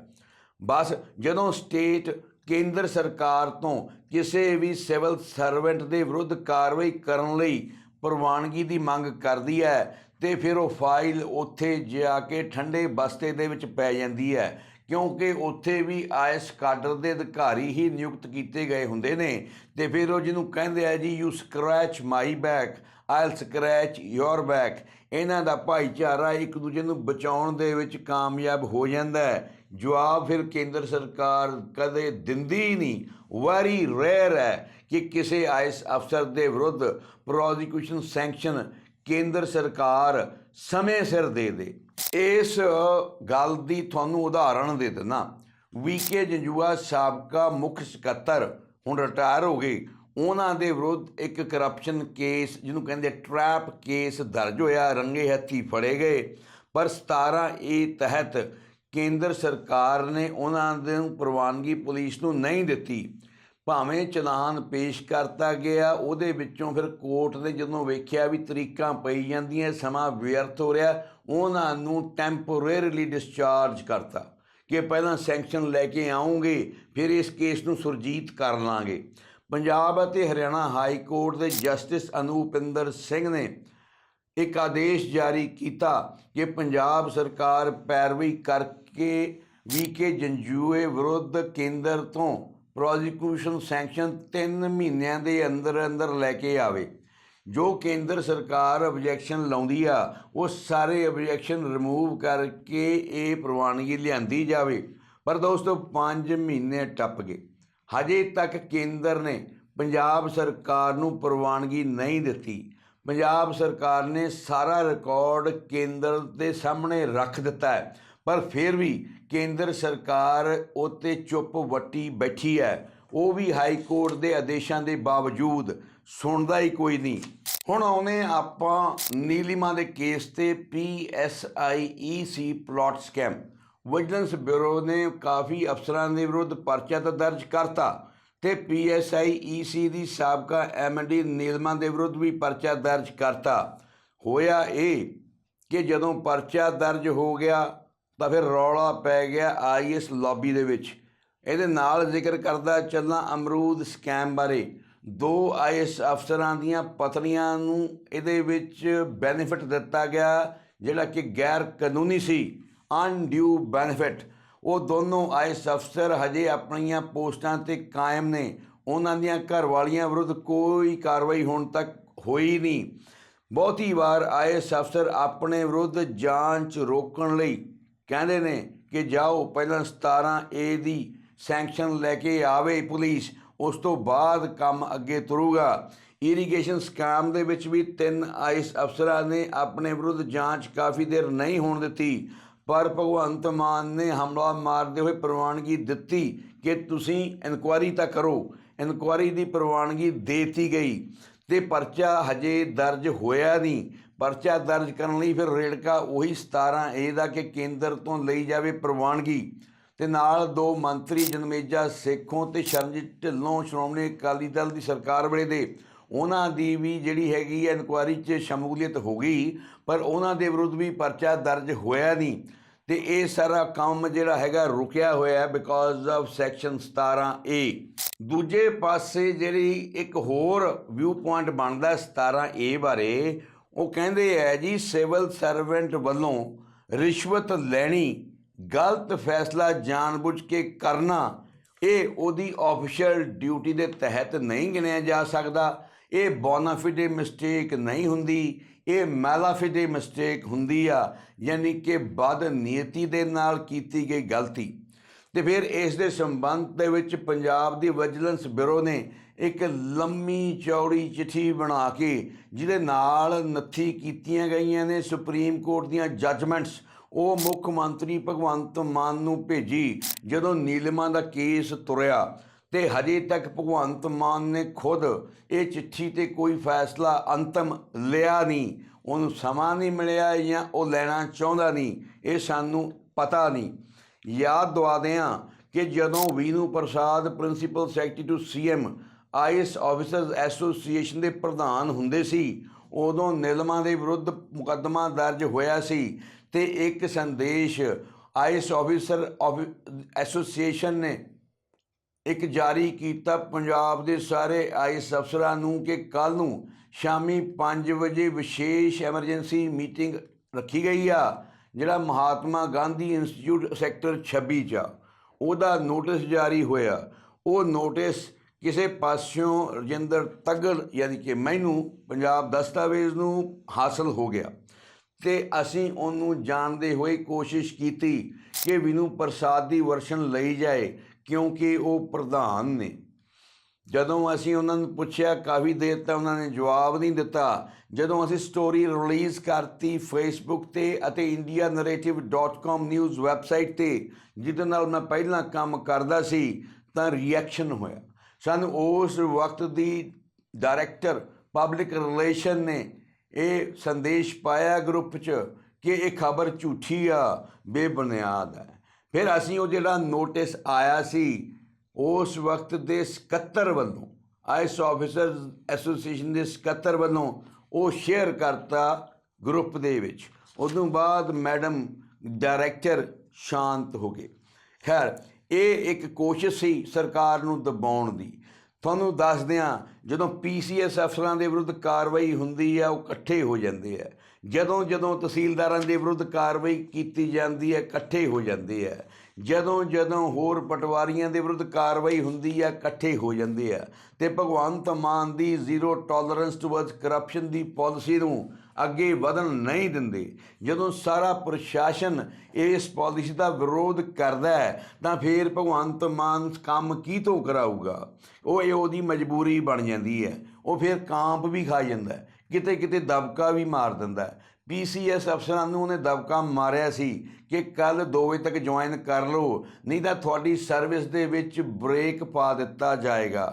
ਬਸ ਜਦੋਂ ਸਟੇਟ ਕੇਂਦਰ ਸਰਕਾਰ ਤੋਂ ਕਿਸੇ ਵੀ ਸਿਵਲ ਸਰਵੈਂਟ ਦੇ ਵਿਰੁੱਧ ਕਾਰਵਾਈ ਕਰਨ ਲਈ ਪ੍ਰਵਾਨਗੀ ਦੀ ਮੰਗ ਕਰਦੀ ਹੈ ਤੇ ਫਿਰ ਉਹ ਫਾਈਲ ਉੱਥੇ ਜਾ ਕੇ ਠੰਡੇ ਬਸਤੇ ਦੇ ਵਿੱਚ ਪੈ ਜਾਂਦੀ ਹੈ, ਕਿਉਂਕਿ ਉੱਥੇ ਵੀ ਆਇਸ ਕਾਡਰ ਦੇ ਅਧਿਕਾਰੀ ਹੀ ਨਿਯੁਕਤ ਕੀਤੇ ਗਏ ਹੁੰਦੇ ਨੇ। ਤੇ ਫਿਰ ਉਹ ਜਿਹਨੂੰ ਕਹਿੰਦੇ ਆ ਜੀ you scratch my back I'll scratch your back ਇਹਨਾਂ ਦਾ ਭਾਈਚਾਰਾ ਇੱਕ ਦੂਜੇ ਨੂੰ ਬਚਾਉਣ ਦੇ ਵਿੱਚ ਕਾਮਯਾਬ ਹੋ ਜਾਂਦਾ ਹੈ। ਜਵਾਬ ਫਿਰ ਕੇਂਦਰ ਸਰਕਾਰ ਕਦੇ ਦਿੰਦੀ ਹੀ ਨਹੀਂ। ਵੈਰੀ ਰੇਅਰ ਹੈ ਕਿ ਕਿਸੇ ਆਈਸ ਅਫਸਰ ਦੇ ਵਿਰੁੱਧ ਪ੍ਰੋਸੀਕਿਊਸ਼ਨ ਸੈਂਕਸ਼ਨ ਕੇਂਦਰ ਸਰਕਾਰ ਸਮੇਂ ਸਿਰ ਦੇ ਦੇ। ਇਸ ਗੱਲ ਦੀ ਤੁਹਾਨੂੰ ਉਦਾਹਰਣ ਦੇ ਦਿੰਦਾ। ਵੀਕੇ ਜੰਜੂਆ ਸਾਬਕਾ ਮੁੱਖ ਸਕੱਤਰ ਹੁਣ ਰਿਟਾਇਰ ਹੋ ਗਏ। ਉਹਨਾਂ ਦੇ ਵਿਰੁੱਧ ਇੱਕ ਕਰਪਸ਼ਨ ਕੇਸ ਜਿਹਨੂੰ ਕਹਿੰਦੇ ਟਰੈਪ ਕੇਸ ਦਰਜ ਹੋਇਆ। ਰੰਗੇ ਹੱਥੀ ਫੜੇ ਗਏ। ਪਰ 17 ਏ ਤਹਿਤ ਕੇਂਦਰ ਸਰਕਾਰ ਨੇ ਉਹਨਾਂ ਦੇ ਪ੍ਰਵਾਨਗੀ ਪੁਲਿਸ ਨੂੰ ਨਹੀਂ ਦਿੱਤੀ। ਭਾਵੇਂ ਚਲਾਨ ਪੇਸ਼ ਕਰਤਾ ਗਿਆ, ਉਹਦੇ ਵਿੱਚੋਂ ਫਿਰ ਕੋਰਟ ਨੇ ਜਦੋਂ ਵੇਖਿਆ ਵੀ ਤਰੀਕਾਂ ਪਈ ਜਾਂਦੀਆਂ, ਸਮਾਂ ਵਿਅਰਥ ਹੋ ਰਿਹਾ, ਉਹਨਾਂ ਨੂੰ ਟੈਂਪੋਰੇਰੀਲੀ ਡਿਸਚਾਰਜ ਕਰਤਾ ਕਿ ਪਹਿਲਾਂ ਸੈਂਕਸ਼ਨ ਲੈ ਕੇ ਆਉਂਗੇ, ਫਿਰ ਇਸ ਕੇਸ ਨੂੰ ਸੁਰਜੀਤ ਕਰ ਲਾਂਗੇ। ਪੰਜਾਬ ਅਤੇ ਹਰਿਆਣਾ ਹਾਈ ਕੋਰਟ ਦੇ ਜਸਟਿਸ ਅਨੂਪਿੰਦਰ ਸਿੰਘ ਨੇ ਇੱਕ ਆਦੇਸ਼ ਜਾਰੀ ਕੀਤਾ ਕਿ ਪੰਜਾਬ ਸਰਕਾਰ ਪੈਰਵੀ ਕਰ ਕਰਕੇ ਵੀਕੇ ਜੰਜੂਏ ਵਿਰੁੱਧ ਕੇਂਦਰ ਤੋਂ ਪ੍ਰੋਸੀਕਿਊਸ਼ਨ ਸੈਂਕਸ਼ਨ 3 ਮਹੀਨਿਆਂ ਦੇ ਅੰਦਰ ਅੰਦਰ ਲੈ ਕੇ ਆਵੇ। ਜੋ ਕੇਂਦਰ ਸਰਕਾਰ ਆਬਜੈਕਸ਼ਨ ਲਾਉਂਦੀ ਆ, ਉਹ ਸਾਰੇ ਆਬਜੈਕਸ਼ਨ ਰਿਮੂਵ ਕਰਕੇ ਇਹ ਪ੍ਰਵਾਨਗੀ ਲਿਆਂਦੀ ਜਾਵੇ। ਪਰ ਦੋਸਤੋ 5 ਮਹੀਨੇ ਟੱਪ ਗਏ। ਹਜੇ ਤੱਕ ਕੇਂਦਰ ਨੇ ਪੰਜਾਬ ਸਰਕਾਰ ਨੂੰ ਪ੍ਰਵਾਨਗੀ ਨਹੀਂ ਦਿੱਤੀ। ਪੰਜਾਬ ਸਰਕਾਰ ਨੇ ਸਾਰਾ ਰਿਕਾਰਡ ਕੇਂਦਰ ਦੇ ਸਾਹਮਣੇ ਰੱਖ ਦਿੱਤਾ ਹੈ। ਪਰ ਫਿਰ ਵੀ ਕੇਂਦਰ ਸਰਕਾਰ ਉਤੇ ਚੁੱਪ ਵੱਟੀ ਬੈਠੀ ਹੈ। ਉਹ ਵੀ ਹਾਈ ਕੋਰਟ ਦੇ ਆਦੇਸ਼ਾਂ ਦੇ ਬਾਵਜੂਦ ਸੁਣਦਾ ਹੀ ਕੋਈ ਨਹੀਂ। ਹੁਣ ਆਉਨੇ ਆਪਾਂ ਨੀਲਿਮਾ ਦੇ ਕੇਸ ਤੇ PSIEC plot scam. Vigilance bureau ਨੇ ਕਾਫੀ ਅਫਸਰਾਂ ਦੇ ਵਿਰੁੱਧ ਪਰਚਾ ਤਾਂ ਦਰਜ ਕਰਤਾ ਤੇ ਪੀਐਸਆਈਈਸੀ ਦੀ ਸਾਬਕਾ ਐਮਡੀ ਨੀਲਮਾ ਦੇ ਵਿਰੁੱਧ ਵੀ ਪਰਚਾ ਦਰਜ ਕਰਤਾ। ਹੋਇਆ ਇਹ ਕਿ ਜਦੋਂ ਪਰਚਾ ਦਰਜ ਹੋ ਗਿਆ ਤਾਂ ਫਿਰ ਰੌਲਾ ਪੈ ਗਿਆ ਆਈਐਸ ਲੌਬੀ ਦੇ ਵਿੱਚ। ਇਹਦੇ ਨਾਲ ਜ਼ਿਕਰ ਕਰਦਾ ਚੱਲਾਂ ਅਮਰੂਦ ਸਕੈਮ ਬਾਰੇ। ਦੋ ਆਈਐਸ ਅਫਸਰਾਂ ਦੀਆਂ ਪਤਨੀਆਂ ਨੂੰ ਇਹਦੇ ਵਿੱਚ ਬੈਨੀਫਿਟ ਦਿੱਤਾ ਗਿਆ, ਜਿਹੜਾ ਕਿ ਗੈਰ ਕਾਨੂੰਨੀ ਸੀ, ਅਨਡਿਊ ਬੈਨੀਫਿਟ। ਉਹ ਦੋਨੋਂ ਆਈਐਸ ਅਫਸਰ ਹਜੇ ਆਪਣੀਆਂ ਪੋਸਟਾਂ ਤੇ ਕਾਇਮ ਨੇ। ਉਹਨਾਂ ਦੀਆਂ ਘਰਵਾਲੀਆਂ ਵਿਰੁੱਧ ਕੋਈ ਕਾਰਵਾਈ ਹੁਣ ਤੱਕ ਹੋਈ ਨਹੀਂ। ਬਹੁਤੀ ਵਾਰ ਆਈਐਸ ਅਫਸਰ ਆਪਣੇ ਵਿਰੁੱਧ ਜਾਂਚ ਰੋਕਣ ਲਈ ਕਹਿੰਦੇ ਨੇ ਕਿ ਜਾਓ, ਪਹਿਲਾਂ 17 ਏ ਦੀ ਸੈਂਕਸ਼ਨ ਲੈ ਕੇ ਆਵੇ ਪੁਲਿਸ, ਉਸ ਤੋਂ ਬਾਅਦ ਕੰਮ ਅੱਗੇ ਤੁਰੂਗਾ। ਇਰੀਗੇਸ਼ਨ ਸਕੈਮ ਦੇ ਵਿੱਚ ਵੀ ਤਿੰਨ ਆਈਸ ਅਫਸਰਾਂ ਨੇ ਆਪਣੇ ਵਿਰੁੱਧ ਜਾਂਚ ਕਾਫੀ ਦੇਰ ਨਹੀਂ ਹੋਣ ਦਿੱਤੀ, ਪਰ ਭਗਵੰਤ ਮਾਨ ਨੇ ਹਮਲਾ ਮਾਰਦੇ ਹੋਏ ਪ੍ਰਵਾਨਗੀ ਦਿੱਤੀ ਕਿ ਤੁਸੀਂ ਇਨਕੁਆਰੀ ਤਾਂ ਕਰੋ, ਇਨਕੁਆਰੀ ਦੀ ਪ੍ਰਵਾਨਗੀ ਦੇਤੀ ਗਈ ਤੇ ਪਰਚਾ ਹਜੇ ਦਰਜ ਹੋਇਆ ਨਹੀਂ। ਪਰਚਾ ਦਰਜ ਕਰਨ ਲਈ ਫਿਰ ਰੇੜਕਾ ਉਹੀ 17 ਏ ਦਾ ਕਿ ਕੇਂਦਰ ਤੋਂ ਲਈ ਜਾਵੇ ਪ੍ਰਵਾਨਗੀ। ਤੇ ਨਾਲ ਦੋ ਮੰਤਰੀ ਜਨਮੇਜਾ ਸੇਖੋਂ ਤੇ ਸ਼ਰਨਜੀਤ ਢਿੱਲੋਂ, ਸ਼੍ਰੋਮਣੀ ਅਕਾਲੀ ਦਲ ਦੀ ਸਰਕਾਰ ਵੇਲੇ ਦੇ। ਉਹਨਾਂ ਦੀ ਵੀ ਜਿਹੜੀ ਹੈਗੀ ਹੈ ਇਨਕੁਆਰੀ 'ਚ ਸ਼ਮੂਲੀਅਤ ਹੋ ਗਈ, ਪਰ ਉਹਨਾਂ ਦੇ ਵਿਰੁੱਧ ਵੀ ਪਰਚਾ ਦਰਜ ਹੋਇਆ ਨਹੀਂ। ਤੇ ਇਹ ਸਾਰਾ ਕੰਮ ਜਿਹੜਾ ਹੈਗਾ ਰੁਕਿਆ ਹੋਇਆ ਹੈ ਬਿਕੋਜ਼ ਆਫ ਸੈਕਸ਼ਨ 17 ਏ ਦੂਜੇ ਪਾਸੇ ਜਿਹੜੀ ਇੱਕ ਹੋਰ ਵਿਊ ਪੁਆਇੰਟ ਬਣਦਾ 17 ਏ ਬਾਰੇ ਉਹ ਕਹਿੰਦੇ ਹੈ ਜੀ, ਸਿਵਲ ਸਰਵੈਂਟ ਵੱਲੋਂ ਰਿਸ਼ਵਤ ਲੈਣੀ, ਗਲਤ ਫੈਸਲਾ ਜਾਣਬੁੱਝ ਕੇ ਕਰਨਾ, ਇਹ ਉਹਦੀ ਆਫੀਸ਼ੀਅਲ ਡਿਊਟੀ ਦੇ ਤਹਿਤ ਨਹੀਂ ਗਿਣਿਆ ਜਾ ਸਕਦਾ। ਇਹ ਬੋਨਾਫਿਡੇ ਮਿਸਟੇਕ ਨਹੀਂ ਹੁੰਦੀ, ਇਹ ਮੈਲਾਫਿਡੇ ਮਿਸਟੇਕ ਹੁੰਦੀ ਆ, ਯਾਨੀ ਕਿ ਬਦ ਨੀਅਤੀ ਦੇ ਨਾਲ ਕੀਤੀ ਗਈ ਗਲਤੀ। ਤੇ ਫਿਰ ਇਸ ਦੇ ਸੰਬੰਧ ਦੇ ਵਿੱਚ ਪੰਜਾਬ ਦੀ ਵਿਜੀਲੈਂਸ ਬਿਊਰੋ ਨੇ ਇੱਕ ਲੰਮੀ ਚੌੜੀ ਚਿੱਠੀ ਬਣਾ ਕੇ ਜਿਹਦੇ ਨਾਲ ਨੱਥੀ ਕੀਤੀਆਂ ਗਈਆਂ ਨੇ, ਸੁਪਰੀਮ ਕੋਰਟ ਦੀਆਂ ਜੱਜਮੈਂਟਸ। ਉਹ ਮੁੱਖ ਮੰਤਰੀ ਭਗਵੰਤ ਮਾਨ ਨੂੰ ਭੇਜੀ ਜਦੋਂ ਨੀਲਮਾ ਦਾ ਕੇਸ ਤੁਰਿਆ ਤੇ ਹਜੇ ਤੱਕ ਭਗਵੰਤ ਮਾਨ ਨੇ ਖੁਦ ਇਹ ਚਿੱਠੀ ਤੇ ਕੋਈ ਫੈਸਲਾ ਅੰਤਮ ਲਿਆ ਨਹੀਂ। ਉਹਨੂੰ ਸਮਾਂ ਨਹੀਂ ਮਿਲਿਆ ਜਾਂ ਉਹ ਲੈਣਾ ਚਾਹੁੰਦਾ ਨਹੀਂ, ਇਹ ਸਾਨੂੰ ਪਤਾ ਨਹੀਂ। ਯਾਦ ਦਵਾ ਦਿਆਂ ਕਿ ਜਦੋਂ Vinu Prasad, principal secretary to CM, IAS officers association ਦੇ ਪ੍ਰਧਾਨ ਹੁੰਦੇ ਸੀ, ਉਦੋਂ ਨਿਲਮਾ ਦੇ ਵਿਰੁੱਧ ਮੁਕੱਦਮਾ ਦਰਜ ਹੋਇਆ ਸੀ ਤੇ ਇੱਕ ਸੰਦੇਸ਼ ਆਈਐਸ ਆਫੀਸਰ ਐਸੋਸੀਏਸ਼ਨ ਨੇ ਇੱਕ ਜਾਰੀ ਕੀਤਾ ਪੰਜਾਬ ਦੇ ਸਾਰੇ ਆਈਐਸ ਅਫਸਰਾਂ ਨੂੰ ਕਿ ਕੱਲ ਨੂੰ ਸ਼ਾਮੀ 5 ਵਜੇ ਵਿਸ਼ੇਸ਼ ਐਮਰਜੈਂਸੀ ਮੀਟਿੰਗ ਰੱਖੀ ਗਈ ਆ। ਜਿਹੜਾ ਮਹਾਤਮਾ ਗਾਂਧੀ ਇੰਸਟੀਚਿਊਟ ਸੈਕਟਰ 26 ਚ ਆ, ਉਹਦਾ ਨੋਟਿਸ ਜਾਰੀ ਹੋਇਆ। ਉਹ ਨੋਟਿਸ ਕਿਸੇ ਪਾਸਿਓਂ ਰਜਿੰਦਰ ਤਗੜ, ਯਾਨੀ ਕਿ ਮੈਨੂੰ ਪੰਜਾਬ ਦਸਤਾਵੇਜ਼ ਨੂੰ ਹਾਸਲ ਹੋ ਗਿਆ ਤੇ ਅਸੀਂ ਉਹਨੂੰ ਜਾਣਦੇ ਹੋਏ ਕੋਸ਼ਿਸ਼ ਕੀਤੀ ਕਿ ਵਿਨੂ ਪ੍ਰਸਾਦ ਦੀ ਵਰਸ਼ਨ ਲਈ ਜਾਏ, ਕਿਉਂਕਿ ਉਹ ਪ੍ਰਧਾਨ ਨੇ। ਜਦੋਂ ਅਸੀਂ ਉਹਨਾਂ ਨੂੰ ਪੁੱਛਿਆ ਕਾਫੀ ਦੇਰ ਤੱਕ ਉਹਨਾਂ ਨੇ ਜਵਾਬ ਨਹੀਂ ਦਿੱਤਾ। ਜਦੋਂ ਅਸੀਂ ਸਟੋਰੀ ਰਿਲੀਜ਼ ਕਰਤੀ ਫੇਸਬੁੱਕ ਤੇ ਅਤੇ indianarrative.com ਨਿਊਜ਼ ਵੈਬਸਾਈਟ ਤੇ, ਜਿਹਦੇ ਨਾਲ ਮੈਂ ਪਹਿਲਾਂ ਕੰਮ ਕਰਦਾ ਸੀ, ਤਾਂ ਰਿਐਕਸ਼ਨ ਹੋਇਆ। ਸਾਨੂੰ ਉਸ ਵਕਤ ਦੀ ਡਾਇਰੈਕਟਰ ਪਬਲਿਕ ਰਿਲੇਸ਼ਨ ਨੇ ਇਹ ਸੰਦੇਸ਼ ਪਾਇਆ ਗਰੁੱਪ 'ਚ ਕਿ ਇਹ ਖਬਰ ਝੂਠੀ ਆ, ਬੇਬੁਨਿਆਦ ਹੈ। ਫਿਰ ਅਸੀਂ ਉਹ ਜਿਹੜਾ ਨੋਟਿਸ ਆਇਆ ਸੀ ਉਸ ਵਕਤ ਦੇ ਸਕੱਤਰ ਵੱਲੋਂ, ਆਈਸ ਆਫੀਸਰਸ ਐਸੋਸੀਏਸ਼ਨ ਦੇ ਸਕੱਤਰ ਵੱਲੋਂ ਉਹ ਸ਼ੇਅਰ ਕਰਤਾ ਗਰੁੱਪ ਦੇ ਵਿੱਚ। ਉਦੋਂ ਬਾਅਦ ਮੈਡਮ ਡਾਇਰੈਕਟਰ ਸ਼ਾਂਤ ਹੋ ਗਏ। ਖੈਰ, ਇਹ ਇੱਕ ਕੋਸ਼ਿਸ਼ ਸੀ ਸਰਕਾਰ ਨੂੰ ਦਬਾਉਣ ਦੀ। ਤੁਹਾਨੂੰ ਦੱਸਦੇ ਹਾਂ ਜਦੋਂ ਪੀਸੀਐਸ ਅਫਸਰਾਂ ਦੇ ਵਿਰੁੱਧ ਕਾਰਵਾਈ ਹੁੰਦੀ ਹੈ, ਉਹ ਇਕੱਠੇ ਹੋ ਜਾਂਦੇ ਆ ਜਦੋਂ ਜਦੋਂ ਤਹਿਸੀਲਦਾਰਾਂ ਦੇ ਵਿਰੁੱਧ ਕਾਰਵਾਈ ਕੀਤੀ ਜਾਂਦੀ ਹੈ, ਇਕੱਠੇ ਹੋ ਜਾਂਦੇ ਆ ਜਦੋਂ ਜਦੋਂ ਹੋਰ ਪਟਵਾਰੀਆਂ ਦੇ ਵਿਰੁੱਧ ਕਾਰਵਾਈ ਹੁੰਦੀ ਆ, ਇਕੱਠੇ ਹੋ ਜਾਂਦੇ ਆ। ਤੇ ਭਗਵੰਤ ਮਾਨ ਦੀ ਜ਼ੀਰੋ ਟੋਲਰੈਂਸ ਟੁਵਰਡਸ ਕਰਪਸ਼ਨ ਦੀ ਪਾਲਿਸੀ ਨੂੰ ਅੱਗੇ ਵਧਣ ਨਹੀਂ ਦਿੰਦੇ। ਜਦੋਂ ਸਾਰਾ ਪ੍ਰਸ਼ਾਸਨ ਇਸ ਪਾਲਿਸੀ ਦਾ ਵਿਰੋਧ ਕਰਦਾ ਹੈ, ਤਾਂ ਫਿਰ ਭਗਵੰਤ ਮਾਨ ਕੰਮ ਕੀ ਤੋਂ ਕਰਾਊਗਾ? ਉਹ ਇਹ ਉਹਦੀ ਮਜਬੂਰੀ ਬਣ ਜਾਂਦੀ ਹੈ। ਉਹ ਫਿਰ ਕਾਂਪ ਵੀ ਖਾ ਜਾਂਦਾ ਕਿਤੇ ਕਿਤੇ ਦਬਕਾ ਵੀ ਮਾਰ ਦਿੰਦਾ ਪੀਸੀਐਸ ਅਫਸਰਾਂ ਨੂੰ ਉਹਨੇ ਦਬਕਾ ਮਾਰਿਆ ਸੀ ਕਿ ਕੱਲ 2 ਵਜੇ ਤੱਕ ਜੁਆਇਨ ਕਰ ਲਓ, ਨਹੀਂ ਤਾਂ ਤੁਹਾਡੀ ਸਰਵਿਸ ਦੇ ਵਿੱਚ ਬ੍ਰੇਕ ਪਾ ਦਿੱਤਾ ਜਾਏਗਾ।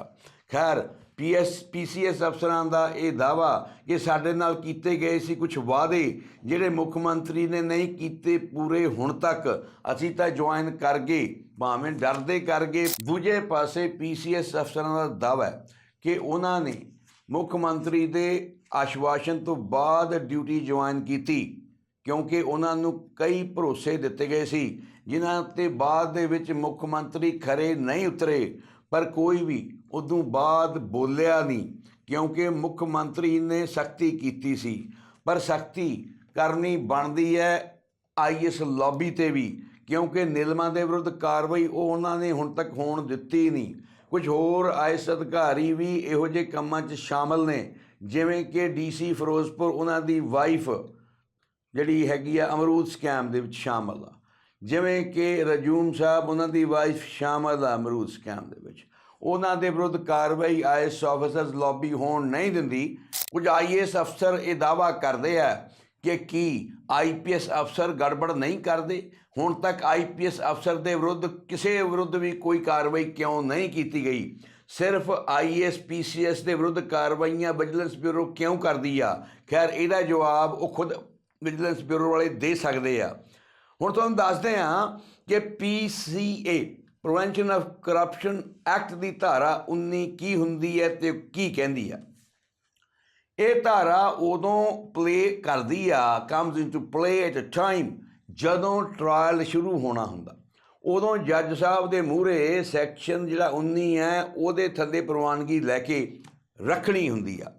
ਖੈਰ, ਪੀਐਸ, ਪੀਸੀਐਸ ਅਫਸਰਾਂ ਦਾ ਇਹ ਦਾਵਾ ਕਿ ਸਾਡੇ ਨਾਲ ਕੀਤੇ ਗਏ ਸੀ ਕੁਝ ਵਾਅਦੇ, ਜਿਹੜੇ ਮੁੱਖ ਮੰਤਰੀ ਨੇ ਨਹੀਂ ਕੀਤੇ ਪੂਰੇ ਹੁਣ ਤੱਕ। ਅਸੀਂ ਤਾਂ ਜੁਆਇਨ ਕਰ ਗਏ, ਭਾਵੇਂ ਡਰਦੇ ਕਰ ਗਏ। ਦੂਜੇ ਪਾਸੇ ਪੀਸੀਐਸ ਅਫਸਰਾਂ ਦਾ ਦਾਵਾ ਹੈ ਕਿ ਉਹਨਾਂ ਨੇ ਮੁੱਖ ਮੰਤਰੀ ਦੇ ਆਸ਼ਵਾਸਨ ਤੋਂ ਬਾਅਦ ਡਿਊਟੀ ਜੁਆਇਨ ਕੀਤੀ, ਕਿਉਂਕਿ ਉਹਨਾਂ ਨੂੰ ਕਈ ਭਰੋਸੇ ਦਿੱਤੇ ਗਏ ਸੀ, ਜਿਨ੍ਹਾਂ ਤੇ ਬਾਅਦ ਦੇ ਵਿੱਚ ਮੁੱਖ ਮੰਤਰੀ ਖਰੇ ਨਹੀਂ ਉਤਰੇ, ਪਰ ਕੋਈ ਵੀ ਉਦੋਂ ਬਾਅਦ ਬੋਲਿਆ ਨਹੀਂ, ਕਿਉਂਕਿ ਮੁੱਖ ਮੰਤਰੀ ਨੇ ਸਖਤੀ ਕੀਤੀ ਸੀ। ਪਰ ਸਖਤੀ ਕਰਨੀ ਬਣਦੀ ਹੈ ਆਈਐਸ ਲੌਬੀ ਤੇ ਵੀ, ਕਿਉਂਕਿ ਨਿਲਮਾਂ ਦੇ ਵਿਰੁੱਧ ਕਾਰਵਾਈ ਉਹ ਉਹਨਾਂ ਨੇ ਹੁਣ ਤੱਕ ਹੋਣ ਦਿੱਤੀ ਨਹੀਂ। ਕੁਝ ਹੋਰ ਆਈਐਸ ਅਧਿਕਾਰੀ ਵੀ ਇਹੋ ਜਿਹੇ ਕੰਮਾਂ 'ਚ ਸ਼ਾਮਲ ਨੇ, ਜਿਵੇਂ ਕਿ ਡੀਸੀ ਫਿਰੋਜ਼ਪੁਰ ਉਹਨਾਂ ਦੀ ਵਾਈਫ ਜਿਹੜੀ ਹੈਗੀ ਆ ਅਮਰੂਦ ਸਕੈਮ ਦੇ ਵਿੱਚ ਸ਼ਾਮਲ ਆ। ਜਿਵੇਂ ਕਿ ਰਜੂਮ ਸਾਹਿਬ ਉਹਨਾਂ ਦੀ ਵਾਈਫ ਸ਼ਾਮਲ ਆ ਅਮਰੂਦ ਸਕੈਮ ਦੇ ਵਿੱਚ। ਉਹਨਾਂ ਦੇ ਵਿਰੁੱਧ ਕਾਰਵਾਈ ਆਈਐਸ ਆਫੀਸਰਸ ਲੌਬੀ ਹੋਣ ਨਹੀਂ ਦਿੰਦੀ। ਕੁਝ ਆਈਐਸ ਅਫਸਰ ਇਹ ਦਾਵਾ ਕਰਦੇ ਆ ਕਿ ਕੀ ਆਈਪੀਐਸ ਅਫਸਰ ਗੜਬੜ ਨਹੀਂ ਕਰਦੇ। ਹੁਣ ਤੱਕ ਆਈਪੀਐਸ ਅਫਸਰ ਦੇ ਵਿਰੁੱਧ ਕਿਸੇ ਵਿਰੁੱਧ ਵੀ ਕੋਈ ਕਾਰਵਾਈ ਕਿਉਂ ਨਹੀਂ ਕੀਤੀ ਗਈ? ਸਿਰਫ ਆਈਐਸ ਪੀਸੀਐਸ ਦੇ ਵਿਰੁੱਧ ਕਾਰਵਾਈਆਂ ਵਿਜੀਲੈਂਸ ਬਿਊਰੋ ਕਿਉਂ ਕਰਦੀ ਆ? ਖੈਰ, ਇਹਦਾ ਜਵਾਬ ਉਹ ਖੁਦ ਵਿਜੀਲੈਂਸ ਬਿਊਰੋ ਵਾਲੇ ਦੇ ਸਕਦੇ ਆ। ਹੁਣ ਤੁਹਾਨੂੰ ਦੱਸਦੇ ਹਾਂ ਕਿ PCA prevention of corruption act ਦੀ ਧਾਰਾ 19 ਕੀ ਹੁੰਦੀ ਹੈ ਤੇ ਕੀ ਕਹਿੰਦੀ ਆ? ਇਹ ਧਾਰਾ ਉਦੋਂ ਪਲੇ ਕਰਦੀ ਆ comes into play at a time ਜਦੋਂ ਟ੍ਰਾਇਲ ਸ਼ੁਰੂ ਹੋਣਾ ਹੁੰਦਾ। ਉਦੋਂ ਜੱਜ ਸਾਹਿਬ ਦੇ ਮੂਹਰੇ ਸੈਕਸ਼ਨ ਜਿਹੜਾ 19 ਹੈ, ਉਹਦੇ ਥੱਲੇ ਪ੍ਰਵਾਨਗੀ ਲੈ ਕੇ ਰੱਖਣੀ ਹੁੰਦੀ ਆ।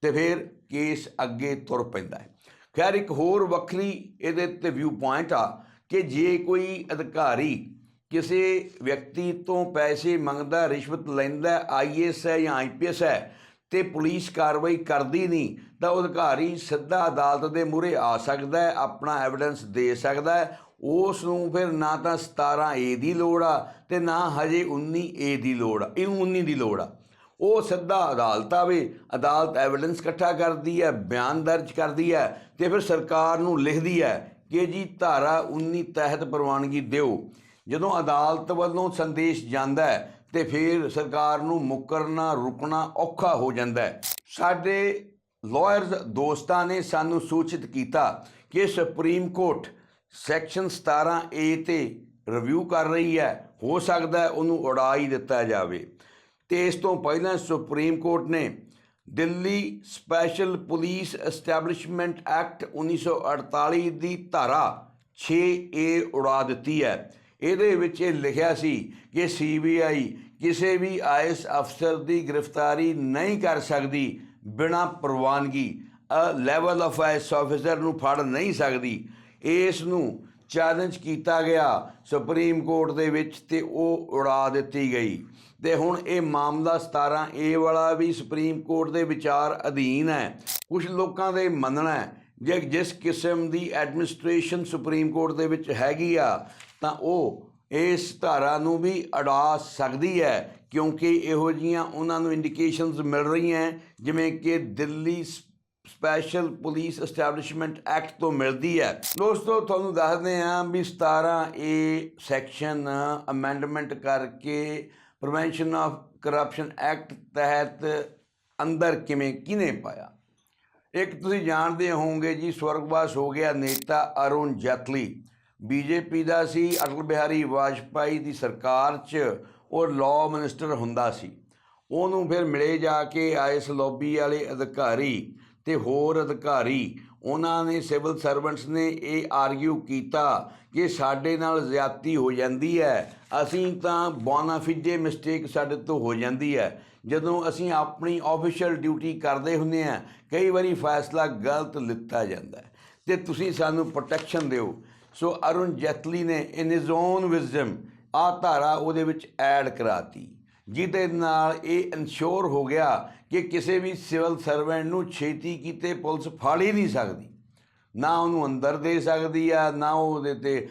ਤੇ ਫਿਰ ਕੇਸ ਅੱਗੇ ਤੁਰ ਪੈਂਦਾ ਹੈ। ਖੈਰ, ਇੱਕ ਹੋਰ ਵੱਖਰੀ ਇਹਦੇ ਤੇ ਵਿਊ ਪੁਆਇੰਟ ਆ ਕਿ ਜੇ ਕੋਈ ਅਧਿਕਾਰੀ ਕਿਸੇ ਵਿਅਕਤੀ ਤੋਂ ਪੈਸੇ ਮੰਗਦਾ, ਰਿਸ਼ਵਤ ਲੈਂਦਾ ਆਈਐਸ ਹੈ ਜਾਂ ਆਈਪੀਐਸ ਹੈ ਤੇ ਪੁਲਿਸ ਕਾਰਵਾਈ ਕਰਦੀ ਨਹੀਂ, ਤਾਂ ਅਧਿਕਾਰੀ ਸਿੱਧਾ ਅਦਾਲਤ ਦੇ ਮੂਹਰੇ ਆ ਸਕਦਾ ਹੈ, ਆਪਣਾ ਐਵੀਡੈਂਸ ਦੇ ਸਕਦਾ ਹੈ। ਉਸ ਨੂੰ ਫਿਰ ਨਾ ਤਾਂ 17 ਏ ਦੀ ਲੋੜ ਆ ਤੇ ਨਾ ਹਜੇ 19 ਏ ਦੀ ਲੋੜ ਆ ਇਹਨੂੰ 19 ਦੀ ਲੋੜ ਆ। ਉਹ ਸਿੱਧਾ ਅਦਾਲਤ ਆਵੇ, ਅਦਾਲਤ ਐਵੀਡੈਂਸ ਇਕੱਠਾ ਕਰਦੀ ਹੈ, ਬਿਆਨ ਦਰਜ ਕਰਦੀ ਹੈ ਤੇ ਫਿਰ ਸਰਕਾਰ ਨੂੰ ਲਿਖਦੀ ਹੈ ਕਿ ਜੀ ਧਾਰਾ 19 ਤਹਿਤ ਪ੍ਰਵਾਨਗੀ ਦਿਓ। ਜਦੋਂ ਅਦਾਲਤ ਵੱਲੋਂ ਸੰਦੇਸ਼ ਜਾਂਦਾ ਹੈ ਤੇ ਫਿਰ ਸਰਕਾਰ ਨੂੰ ਮੁਕਰਨਾ, ਰੁਕਣਾ ਔਖਾ ਹੋ ਜਾਂਦਾ ਹੈ। ਸਾਡੇ ਲਾਇਰਸ ਦੋਸਤਾਂ ਨੇ ਸਾਨੂੰ ਸੂਚਿਤ ਕੀਤਾ ਕਿ ਸੁਪਰੀਮ ਕੋਰਟ ਸੈਕਸ਼ਨ 17 ਏ ਤੇ ਰਿਵਿਊ ਕਰ ਰਹੀ ਹੈ। ਹੋ ਸਕਦਾ ਹੈ ਉਹਨੂੰ ਉਡਾ ਹੀ ਦਿੱਤਾ ਜਾਵੇ। ਤੇ ਇਸ ਤੋਂ ਪਹਿਲਾਂ ਸੁਪਰੀਮ ਕੋਰਟ ਨੇ Delhi special police establishment act 1948 ਦੀ ਧਾਰਾ 6 ਏ ਉਡਾ ਦਿੱਤੀ ਹੈ। ਇਹਦੇ ਵਿੱਚ ਇਹ ਲਿਖਿਆ ਸੀ ਕਿ ਸੀਬੀਆਈ ਕਿਸੇ ਵੀ ਆਈਐਸ ਅਫਸਰ ਦੀ ਗ੍ਰਿਫਤਾਰੀ ਨਹੀਂ ਕਰ ਸਕਦੀ ਬਿਨਾਂ ਪ੍ਰਵਾਨਗੀ। ਲੈਵਲ ਆਫ ਆਈਐਸ ਆਫੀਸਰ ਨੂੰ ਫੜ ਨਹੀਂ ਸਕਦੀ। ਇਸ ਨੂੰ ਚੈਲੰਜ ਕੀਤਾ ਗਿਆ ਸੁਪਰੀਮ ਕੋਰਟ ਦੇ ਵਿੱਚ ਤੇ ਉਹ ਉਡਾ ਦਿੱਤੀ ਗਈ। ਤੇ ਹੁਣ ਇਹ ਮਾਮਲਾ 17 ਏ ਵਾਲਾ ਵੀ ਸੁਪਰੀਮ ਕੋਰਟ ਦੇ ਵਿਚਾਰ ਅਧੀਨ ਹੈ। ਕੁਝ ਲੋਕਾਂ ਦੇ ਮੰਨਣਾ ਹੈ ਜੇ ਜਿਸ ਕਿਸਮ ਦੀ ਐਡਮਿਨਿਸਟ੍ਰੇਸ਼ਨ ਸੁਪਰੀਮ ਕੋਰਟ ਦੇ ਵਿੱਚ ਹੈਗੀ ਆ ਤਾਂ ਉਹ ਇਸ ਧਾਰਾ ਨੂੰ ਵੀ ਅਡਾ ਸਕਦੀ ਹੈ, ਕਿਉਂਕਿ ਇਹੋ ਜੀਆਂ ਉਹਨਾਂ ਨੂੰ ਇੰਡੀਕੇਸ਼ਨਸ ਮਿਲ ਰਹੀਆਂ ਜਿਵੇਂ ਕਿ Delhi special police establishment act ਤੋਂ ਮਿਲਦੀ ਹੈ। ਦੋਸਤੋ, ਤੁਹਾਨੂੰ ਦੱਸਦੇ ਹਾਂ ਵੀ 17 ਏ ਸੈਕਸ਼ਨ ਅਮੈਂਡਮੈਂਟ ਕਰਕੇ ਪ੍ਰੀਵੈਂਸ਼ਨ ਆਫ ਕਰਪਸ਼ਨ ਐਕਟ ਤਹਿਤ ਅੰਦਰ ਕਿਵੇਂ ਕਿਨੇ ਪਾਇਆ? ਇੱਕ ਤੁਸੀਂ ਜਾਣਦੇ ਹੋਵੋਗੇ ਜੀ, ਸਵਰਗਵਾਸ ਹੋ ਗਿਆ ਨੇਤਾ ਅਰੁਣ ਜੈਤਲੀ ਬੀਜੇਪੀ ਦਾ ਸੀ, ਅਟਲ ਬਿਹਾਰੀ ਵਾਜਪਾਈ ਦੀ ਸਰਕਾਰ 'ਚ ਉਹ ਲਾਅ ਮਿਨਿਸਟਰ ਹੁੰਦਾ ਸੀ। ਉਹਨੂੰ ਫਿਰ ਮਿਲੇ ਜਾ ਕੇ ਆਈਐਸ ਲੌਬੀ ਵਾਲੇ ਅਧਿਕਾਰੀ ਤੇ ਹੋਰ ਅਧਿਕਾਰੀ, ਉਹਨਾਂ ਨੇ ਸਿਵਲ ਸਰਵੈਂਟਸ ਨੇ ਇਹ ਆਰਗੂ ਕੀਤਾ ਕਿ ਸਾਡੇ ਨਾਲ ਜ਼ਿਆਦਤੀ ਹੋ ਜਾਂਦੀ ਹੈ। ਅਸੀਂ ਤਾਂ ਬੋਨਾਫਿਡੇ ਮਿਸਟੇਕ ਸਾਡੇ ਤੋਂ ਹੋ ਜਾਂਦੀ ਹੈ। ਜਦੋਂ ਅਸੀਂ ਆਪਣੀ ਆਫੀਸ਼ੀਅਲ ਡਿਊਟੀ ਕਰਦੇ ਹੁੰਦੇ ਆ ਕਈ ਵਾਰੀ ਫੈਸਲਾ ਗਲਤ ਲਿੱਤਾ ਜਾਂਦਾ ਹੈ। ਤੇ ਤੁਸੀਂ ਸਾਨੂੰ ਪ੍ਰੋਟੈਕਸ਼ਨ ਦਿਓ। ਸੋ ਅਰੁਣ ਜੈਤਲੀ ਨੇ ਇਨ ਹਿਜ਼ ਓਨ ਵਿਜ਼ਡਮ ਆ ਧਾਰਾ ਉਹਦੇ ਵਿੱਚ ਐਡ ਕਰਾਤੀ, ਜਿਹਦੇ ਨਾਲ ਇਹ ਇਨਸ਼ੋਰ ਹੋ ਗਿਆ ਕਿ ਕਿਸੇ ਵੀ ਸਿਵਲ ਸਰਵੈਂਟ ਨੂੰ ਛੇਤੀ ਕੀਤੇ ਪੁਲਿਸ ਫੜ ਹੀ ਨਹੀਂ ਸਕਦੀ। ਨਾ ਉਹਨੂੰ ਅੰਦਰ ਦੇ ਸਕਦੀ ਆ, ਨਾ ਉਹਦੇ ਤੇ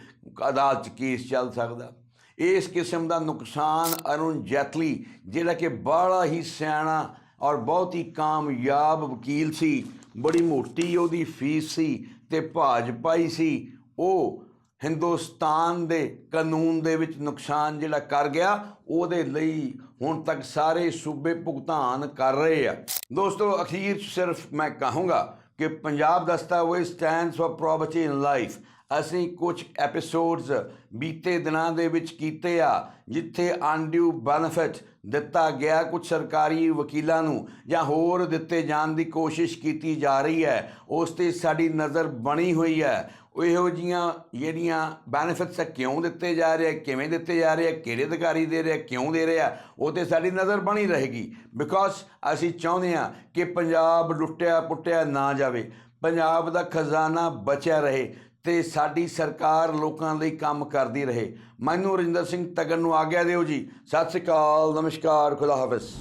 ਅਦਾਲਤ 'ਚ ਕੇਸ ਚੱਲ ਸਕਦਾ। ਇਸ ਕਿਸਮ ਦਾ ਨੁਕਸਾਨ ਅਰੁਣ ਜੈਤਲੀ, ਜਿਹੜਾ ਕਿ ਬੜਾ ਹੀ ਸਿਆਣਾ ਔਰ ਬਹੁਤ ਹੀ ਕਾਮਯਾਬ ਵਕੀਲ ਸੀ, ਬੜੀ ਮੋਟੀ ਉਹਦੀ ਫੀਸ ਸੀ ਤੇ ਭਾਜਪਾਈ ਸੀ ਉਹ ਹਿੰਦੁਸਤਾਨ ਦੇ ਕਾਨੂੰਨ ਦੇ ਵਿੱਚ ਨੁਕਸਾਨ ਜਿਹੜਾ ਕਰ ਗਿਆ, ਉਹਦੇ ਲਈ ਹੁਣ ਤੱਕ ਸਾਰੇ ਸੂਬੇ ਭੁਗਤਾਨ ਕਰ ਰਹੇ ਆ। ਦੋਸਤੋ, ਅਖੀਰ ਸਿਰਫ ਮੈਂ ਕਹੂੰਗਾ ਕਿ ਪੰਜਾਬ ਦਸਤਾਵੇਜ਼ stands for probity in life ਅਸੀਂ ਕੁਝ ਐਪੀਸੋਡਸ ਬੀਤੇ ਦਿਨਾਂ ਦੇ ਵਿੱਚ ਕੀਤੇ ਆ, ਜਿੱਥੇ ਅਨਡਿਊ ਬੈਨੀਫਿਟ ਦਿੱਤਾ ਗਿਆ ਕੁਝ ਸਰਕਾਰੀ ਵਕੀਲਾਂ ਨੂੰ, ਜਾਂ ਹੋਰ ਦਿੱਤੇ ਜਾਣ ਦੀ ਕੋਸ਼ਿਸ਼ ਕੀਤੀ ਜਾ ਰਹੀ ਹੈ। ਉਸ ਤੇ ਸਾਡੀ ਨਜ਼ਰ ਬਣੀ ਹੋਈ ਹੈ। ਉਹ ਇਹੋ ਜੀਆਂ ਜਿਹੜੀਆਂ ਬੈਨੀਫਿਟਸ ਕਿਉਂ ਦਿੱਤੇ ਜਾ ਰਹੇ ਆ, ਕਿਵੇਂ ਦਿੱਤੇ ਜਾ ਰਹੇ ਆ, ਕਿਹੜੇ ਅਧਿਕਾਰੀ ਦੇ ਰਹੇ ਕਿਉਂ ਦੇ ਰਹੇ ਆ, ਉਹ ਤੇ ਸਾਡੀ ਨਜ਼ਰ ਬਣੀ ਰਹੇਗੀ। ਬਿਕੋਜ਼ ਅਸੀਂ ਚਾਹੁੰਦੇ ਆ ਕਿ ਪੰਜਾਬ ਲੁੱਟਿਆ ਪੁੱਟਿਆ ਨਾ ਜਾਵੇ, ਪੰਜਾਬ ਦਾ ਖਜ਼ਾਨਾ ਬਚਿਆ ਰਹੇ ਤੇ ਸਾਡੀ ਸਰਕਾਰ ਲੋਕਾਂ ਲਈ ਕੰਮ ਕਰਦੀ ਰਹੇ। ਮੈਨੂੰ ਰਜਿੰਦਰ ਸਿੰਘ ਤਗਨ ਨੂੰ ਆਗਿਆ ਦਿਓ ਜੀ। ਸਤਿ ਸ੍ਰੀ ਅਕਾਲ, ਨਮਸਕਾਰ, ਖੁਦਾ ਹਾਫਿਜ਼।